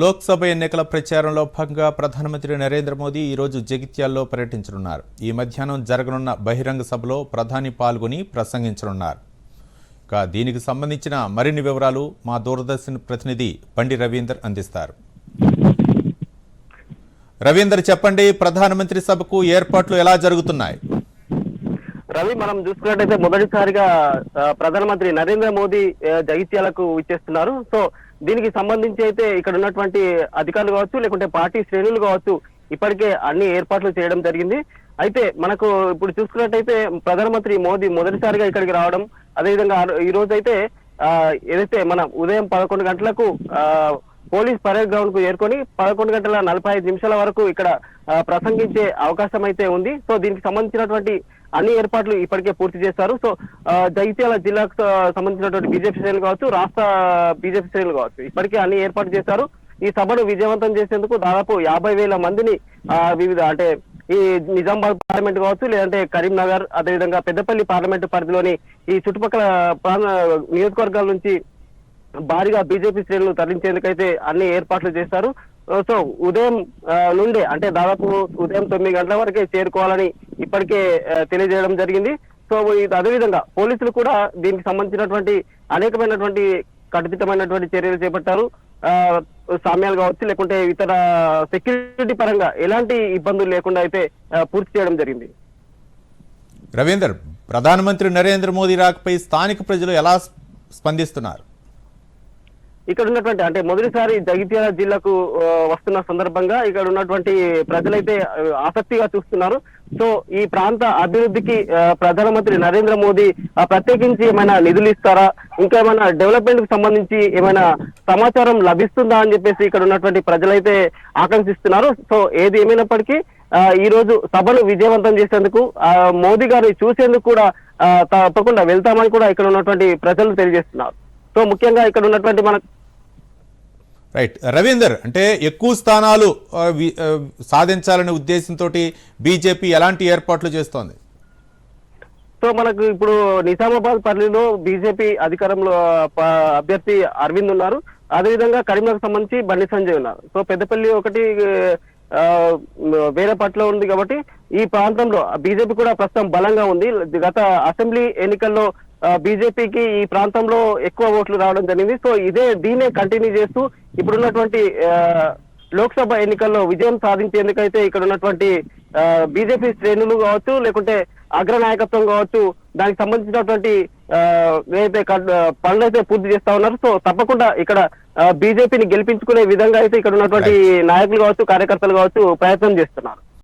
లోక్సభ ఎన్నికల ప్రచారంలో భాగంగా ప్రధానమంత్రి నరేంద్ర మోదీ ఈరోజు జగిత్యాల్లో పర్యటించనున్నారు. ఈ మధ్యాహ్నం జరగనున్న బహిరంగ సభలో ప్రధాని పాల్గొని ప్రసంగించనున్నారు. ఇక దీనికి సంబంధించిన మరిన్ని వివరాలు మా దూరదర్శన్ ప్రతినిధి బండి రవీందర్ అందిస్తారు. రవీందర్ చెప్పండి ప్రధానమంత్రి సభకు ఏర్పాట్లు ఎలా జరుగుతున్నాయి? రవి మనం చూసుకున్నట్టయితే మొదటిసారిగా ప్రధానమంత్రి నరేంద్ర మోదీ జగిత్యాలకు ఇచ్చేస్తున్నారు సో దీనికి సంబంధించి అయితే ఇక్కడ ఉన్నటువంటి అధికారులు కావచ్చు లేకుంటే పార్టీ శ్రేణులు కావచ్చు ఇప్పటికే అన్ని ఏర్పాట్లు చేయడం జరిగింది. అయితే మనకు ఇప్పుడు చూసుకున్నట్టయితే ప్రధానమంత్రి మోదీ మొదటిసారిగా ఇక్కడికి రావడం అదేవిధంగా ఈ రోజు అయితే ఆ, ఏదైతే మన ఉదయం పదకొండు గంటలకు ఆ, పోలీస్ పరేడ్ గ్రౌండ్కు చేరుకొని పదకొండు గంటల నలభై ఐదు నిమిషాల వరకు ఇక్కడ ప్రసంగించే అవకాశం అయితే ఉంది. సో దీనికి సంబంధించినటువంటి అన్ని ఏర్పాట్లు ఇప్పటికే పూర్తి చేశారు. సో జగిత్యాల జిల్లాకు సంబంధించినటువంటి బీజేపీ శ్రేణులు కావచ్చు రాష్ట్ర బీజేపీ శ్రేణులు కావచ్చు ఇప్పటికే అన్ని ఏర్పాటు చేశారు. ఈ సభను విజయవంతం చేసేందుకు దాదాపు యాభై వేల మందిని వివిధ అంటే ఈ నిజామాబాద్ పార్లమెంట్ కావచ్చు లేదంటే కరీంనగర్ అదేవిధంగా పెద్దపల్లి పార్లమెంట్ పరిధిలోని ఈ చుట్టుపక్కల ప్రాంత నియోజకవర్గాల నుంచి భారీగా బీజేపీ శ్రేణులు తరలించేందుకైతే అన్ని ఏర్పాట్లు చేస్తారు. Uh, సో ఉదయం uh, నుండే అంటే దాదాపు ఉదయం తొమ్మిది గంటల వరకే చేరుకోవాలని ఇప్పటికే uh, తెలియజేయడం జరిగింది. సో ఇది అదేవిధంగా పోలీసులు కూడా దీనికి సంబంధించినటువంటి అనేకమైనటువంటి కట్టుదిట్టమైనటువంటి చర్యలు చేపట్టారు. ఆ, సామ్యాలు కావచ్చు లేకుంటే ఇతర సెక్యూరిటీ పరంగా ఎలాంటి ఇబ్బందులు లేకుండా అయితే పూర్తి చేయడం జరిగింది. రవీందర్ ప్రధానమంత్రి నరేంద్ర మోదీ రాకపై స్థానిక ప్రజలు ఎలా స్పందిస్తున్నారు? ఇక్కడ ఉన్నటువంటి అంటే మొదటిసారి జగిత్యాల జిల్లాకు వస్తున్న సందర్భంగా ఇక్కడ ఉన్నటువంటి ప్రజలైతే ఆసక్తిగా చూస్తున్నారు. సో ఈ ప్రాంత అభివృద్ధికి ప్రధానమంత్రి నరేంద్ర మోదీ ప్రత్యేకించి ఏమైనా నిధులు ఇస్తారా? ఇంకా ఏమైనా డెవలప్మెంట్కి సంబంధించి ఏమైనా సమాచారం లభిస్తుందా అని చెప్పేసి ఇక్కడ ఉన్నటువంటి ప్రజలైతే ఆకాంక్షిస్తున్నారు. సో ఏది ఏమైనప్పటికీ ఈ రోజు సభను విజయవంతం చేసేందుకు మోదీ గారిని చూసేందుకు కూడా తప్పకుండా వెళ్తామని కూడా ఇక్కడ ఉన్నటువంటి ప్రజలు తెలియజేస్తున్నారు. సో ముఖ్యంగా ఇక్కడ ఉన్నటువంటి మన రైట్ రవీందర్ అంటే ఎక్కువ స్థానాలు సాధించాలనే ఉద్దేశంతో బీజేపీ ఎలాంటి ఏర్పాట్లు చేస్తోంది? సో మనకు ఇప్పుడు నిజామాబాద్ పరిధిలో బీజేపీ అధికారంలో అభ్యర్థి అరవింద్ ఉన్నారు. అదేవిధంగా కరీంనగర్ సంబంధించి బండి సంజయ్ ఉన్నారు. సో పెద్దపల్లి ఒకటి వేరే పట్ల ఉంది కాబట్టి ఈ ప్రాంతంలో బీజేపీ కూడా ప్రస్తుతం బలంగా ఉంది. గత అసెంబ్లీ ఎన్నికల్లో బీజేపీకి ఈ ప్రాంతంలో ఎక్కువ ఓట్లు రావడం జరిగింది. సో ఇదే దీన్నే కంటిన్యూ చేస్తూ ఇప్పుడున్నటువంటి లోక్సభ ఎన్నికల్లో విజయం సాధించేందుకైతే ఇక్కడ ఉన్నటువంటి బీజేపీ శ్రేణులు కావచ్చు లేకుంటే అగ్రనాయకత్వం కావచ్చు దానికి సంబంధించినటువంటి ఏదైతే పనులు అయితే పూర్తి చేస్తా ఉన్నారు. సో తప్పకుండా ఇక్కడ బీజేపీని గెలిపించుకునే విధంగా అయితే ఇక్కడ ఉన్నటువంటి నాయకులు కావచ్చు కార్యకర్తలు కావచ్చు ప్రయత్నం చేస్తున్నారు.